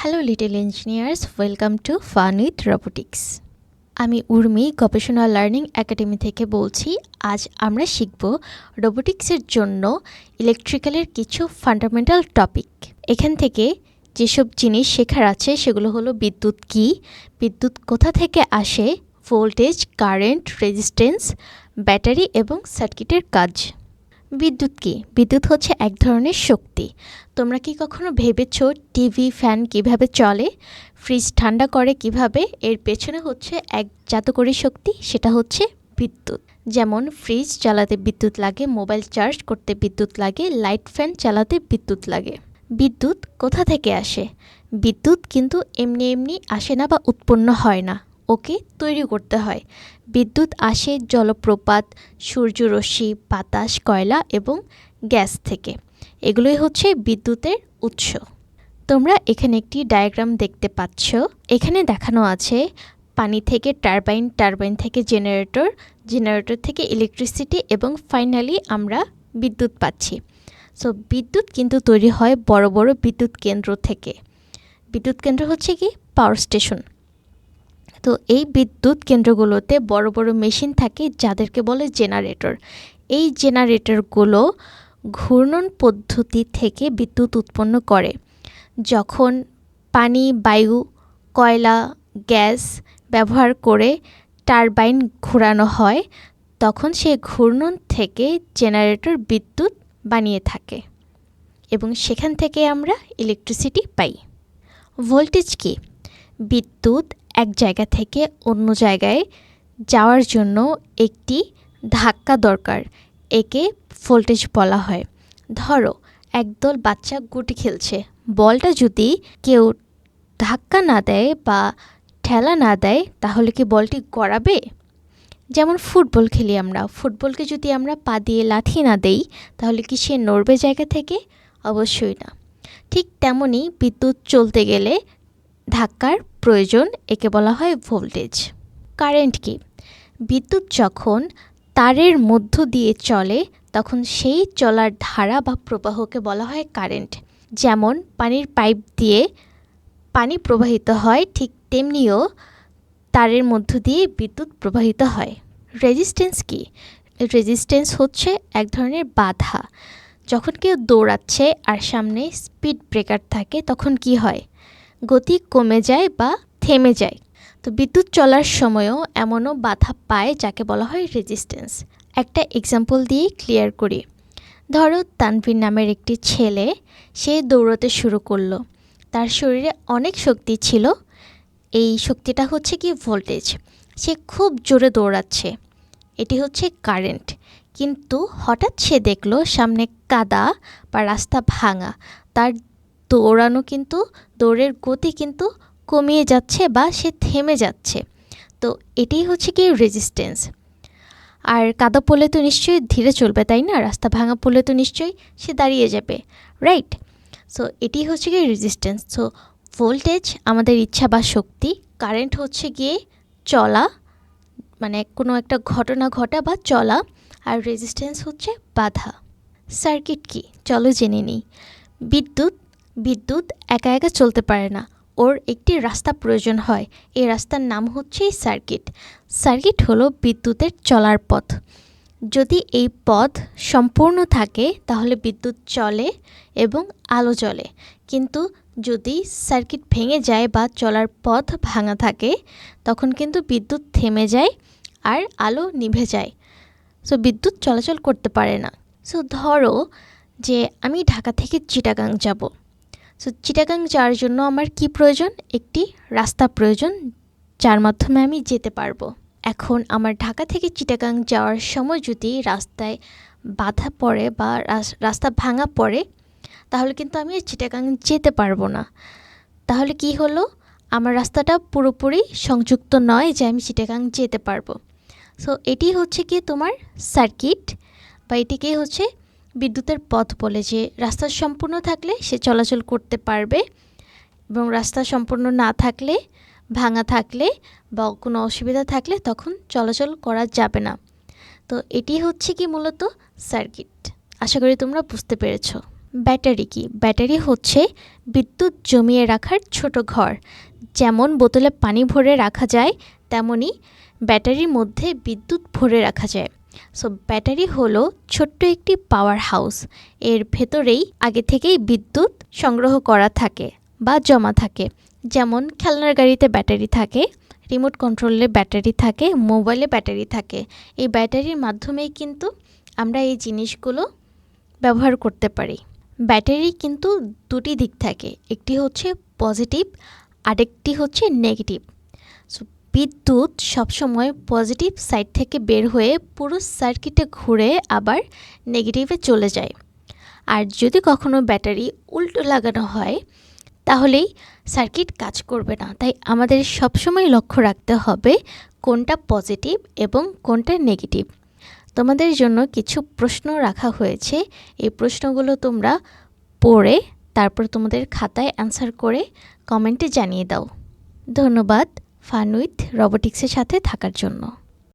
Hello little engineers welcome to fun with robotics আমি উর্মি, গবেষণা learning academy থেকে বলছি, আজ আমরা শিখব রোবোটিক্সের জন্য ইলেকট্রিক্যালের কিছু ফান্ডামেন্টাল টপিক এখান থেকে যেসব জিনিস শেখার আছে, সেগুলো হলো বিদ্যুৎ কী, বিদ্যুৎ কোথা থেকে আসে ভোল্টেজ কারেন্ট রেজিস্ট্যান্স ব্যাটারি এবং সার্কিটের কাজ। বিদ্যুৎ কী? বিদ্যুৎ হচ্ছে এক ধরনের শক্তি। তোমরা কি কখনো ভেবেছ টিভি, ফ্যান কীভাবে চলে? ফ্রিজ ঠান্ডা করে কীভাবে? এর পেছনে হচ্ছে এক জাতকরী শক্তি, সেটা হচ্ছে বিদ্যুৎ। যেমন, ফ্রিজ চালাতে বিদ্যুৎ লাগে, মোবাইল চার্জ করতে বিদ্যুৎ লাগে, লাইট ফ্যান চালাতে বিদ্যুৎ লাগে। বিদ্যুৎ কোথা থেকে আসে? বিদ্যুৎ কিন্তু এমনি এমনি আসে না বা উৎপন্ন হয় না। ওকে তৈরি করতে হয়। বিদ্যুৎ আসে জলপ্রপাত, সূর্যরশ্মি, বাতাস, কয়লা এবং গ্যাস থেকে। এগুলোই হচ্ছে বিদ্যুতের উৎস। তোমরা এখানে একটি ডায়াগ্রাম দেখতে পাচ্ছ। এখানে দেখানো আছে পানি থেকে টারবাইন টারবাইন থেকে জেনারেটর জেনারেটর থেকে ইলেকট্রিসিটি এবং ফাইনালি আমরা বিদ্যুৎ পাচ্ছি। সো, বিদ্যুৎ কিন্তু তৈরি হয় বড় বড় বিদ্যুৎ কেন্দ্র থেকে। বিদ্যুৎ কেন্দ্র হচ্ছে কি? Power station. তো এই বিদ্যুৎ কেন্দ্রগুলোতে বড় বড় মেশিন থাকে যাদেরকে বলে জেনারেটর। এই জেনারেটরগুলো ঘূর্ণন পদ্ধতি থেকে বিদ্যুৎ উৎপন্ন করে। যখন পানি, বায়ু, কয়লা, গ্যাস ব্যবহার করে টারবাইন ঘোরানো হয়, তখন সেই ঘূর্ণন থেকে জেনারেটর বিদ্যুৎ বানিয়ে থাকে এবং সেখান থেকে আমরা ইলেকট্রিসিটি পাই। ভোল্টেজ কি? বিদ্যুৎ এক জায়গা থেকে অন্য জায়গায় যাওয়ার জন্য একটি ধাক্কা দরকার। একে ভোল্টেজ বলা হয়। ধরো, একদল বাচ্চা গুটি খেলছে। বলটা যদি কেউ ধাক্কা না দেয় বা ঠেলা না দেয়, তাহলে কি বলটি গড়াবে? যেমন ফুটবল খেলি আমরা। ফুটবলকে যদি আমরা পা দিয়ে লাথি না দেই, তাহলে কি সে নড়বে জায়গা থেকে? অবশ্যই না। ঠিক তেমনই বিদ্যুৎ চলতে গেলে ধাক্কার প্রয়োজন, একে বলা হয় ভোল্টেজ। কারেন্ট কি? বিদ্যুৎ যখন তারের মধ্য দিয়ে চলে, তখন সেই চলার ধারা বা প্রবাহকে বলা হয় কারেন্ট। যেমন পানির পাইপ দিয়ে পানি প্রবাহিত হয়, ঠিক তেমনিও তারের মধ্য দিয়ে বিদ্যুৎ প্রবাহিত হয়। রেজিস্ট্যান্স কি? রেজিস্ট্যান্স হচ্ছে এক ধরনের বাধা। যখন কেউ দৌড়াচ্ছে আর সামনে স্পিড ব্রেকার থাকে, তখন কি হয়? গতি কমে যায় বা থেমে যায়। তো বিদ্যুৎ চলার সময়ও এমনও বাধা পায় যাকে বলা হয় রেজিস্ট্যান্স একটা এক্সাম্পল দিয়ে ক্লিয়ার করি। ধরো তানভীর নামের একটি ছেলে, সে দৌড়াতে শুরু করল। তার শরীরে অনেক শক্তি ছিল। এই শক্তিটা হচ্ছে কি ভোল্টেজ সে খুব জোরে দৌড়াচ্ছে। এটি হচ্ছে কারেন্ট কিন্তু হঠাৎ সে দেখল সামনে কাদা বা রাস্তা ভাঙা। তার দৌড়ানো কিন্তু দৌড়ের গতি কিন্তু কমিয়ে যাচ্ছে বা সে থেমে যাচ্ছে। তো এটাই হচ্ছে কি রেজিস্ট্যান্স আর কাদা পড়লে তো নিশ্চয়ই ধীরে চলবে, তাই না? রাস্তা ভাঙা পড়লে তো নিশ্চয়ই সে দাঁড়িয়ে যাবে রাইট সো এটি হচ্ছে গিয়ে রেজিস্ট্যান্স সো ভোল্টেজ আমাদের ইচ্ছা বা শক্তি কারেন্ট হচ্ছে গিয়ে চলা মানে কোনো একটা ঘটনা ঘটা বা চলা, আর রেজিস্ট্যান্স হচ্ছে বাধা। সার্কিট কি? চলো জেনে নিই। বিদ্যুৎ বিদ্যুৎ একা একা চলতে পারে না। ওর একটি রাস্তা প্রয়োজন হয়। এই রাস্তার নাম হচ্ছে সার্কিট। সার্কিট হলো বিদ্যুতের চলার পথ। যদি এই পথ সম্পূর্ণ থাকে, তাহলে বিদ্যুৎ চলে এবং আলো জ্বলে। কিন্তু যদি সার্কিট ভেঙে যায় বা চলার পথ ভাঙা থাকে, তখন কিন্তু বিদ্যুৎ থেমে যায় আর আলো নিভে যায়। সো বিদ্যুৎ চলাচল করতে পারে না। সো ধরো যে আমি ঢাকা থেকে চিটাগাং যাব। সো চিটাগাং যাওয়ার জন্য আমার কি প্রয়োজন? একটি রাস্তা প্রয়োজন, যার মাধ্যমে আমি যেতে পারব। এখন আমার ঢাকা থেকে চিটাগাং যাওয়ার সময় যদি রাস্তায় বাধা পড়ে বা রাস্তা ভাঙা পড়ে, তাহলে কিন্তু আমি চিটাগাং যেতে পারব না। তাহলে কি হলো? আমার রাস্তাটা পুরোপুরি সংযুক্ত নয় যে আমি চিটাগাং যেতে পারব। সো এটি হচ্ছে কি তোমার সার্কিট বা এটিকে হচ্ছে বিদ্যুতের পথ বলে যে রাস্তা সম্পূর্ণ থাকলে সে চলাচল করতে পারবে এবং রাস্তা সম্পূর্ণ না থাকলে, ভাঙা থাকলে বা কোনো অসুবিধা থাকলে তখন চলাচল করা যাবে না। তো এটি হচ্ছে কি মূলত সার্কিট। আশা করি তোমরা বুঝতে পেরেছ। ব্যাটারি কি? ব্যাটারি হচ্ছে বিদ্যুৎ জমিয়ে রাখার ছোট ঘর। যেমন বোতলে পানি ভরে রাখা যায়, তেমনি ব্যাটারির মধ্যে বিদ্যুৎ ভরে রাখা যায়। সো ব্যাটারি হলো ছোট্ট একটি পাওয়ার হাউস এর ভেতরেই আগে থেকেই বিদ্যুৎ সংগ্রহ করা থাকে বা জমা থাকে। যেমন খেলনার গাড়িতে ব্যাটারি থাকে রিমোট কন্ট্রোলে ব্যাটারি থাকে মোবাইলে ব্যাটারি থাকে। এই ব্যাটারির মাধ্যমেই কিন্তু আমরা এই জিনিসগুলো ব্যবহার করতে পারি। ব্যাটারি কিন্তু দুটি দিক থাকে। একটি হচ্ছে পজিটিভ আরেকটি হচ্ছে নেগেটিভ বিদ্যুৎ সবসময় পজিটিভ সাইড থেকে বের হয়ে পুরো সার্কিটে ঘুরে আবার নেগেটিভে চলে যায়। আর যদি কখনো ব্যাটারি উল্টো লাগানো হয়, তাহলেই সার্কিট কাজ করবে না। তাই আমাদের সবসময় লক্ষ্য রাখতে হবে কোনটা পজিটিভ এবং কোনটা নেগেটিভ। তোমাদের জন্য কিছু প্রশ্ন রাখা হয়েছে। এই প্রশ্নগুলো তোমরা পড়ে, তারপর তোমাদের খাতায় অ্যান্সার করে কমেন্টে জানিয়ে দাও। ধন্যবাদ। ফান উইথ রবোটিক্সের সাথে থাকার জন্য।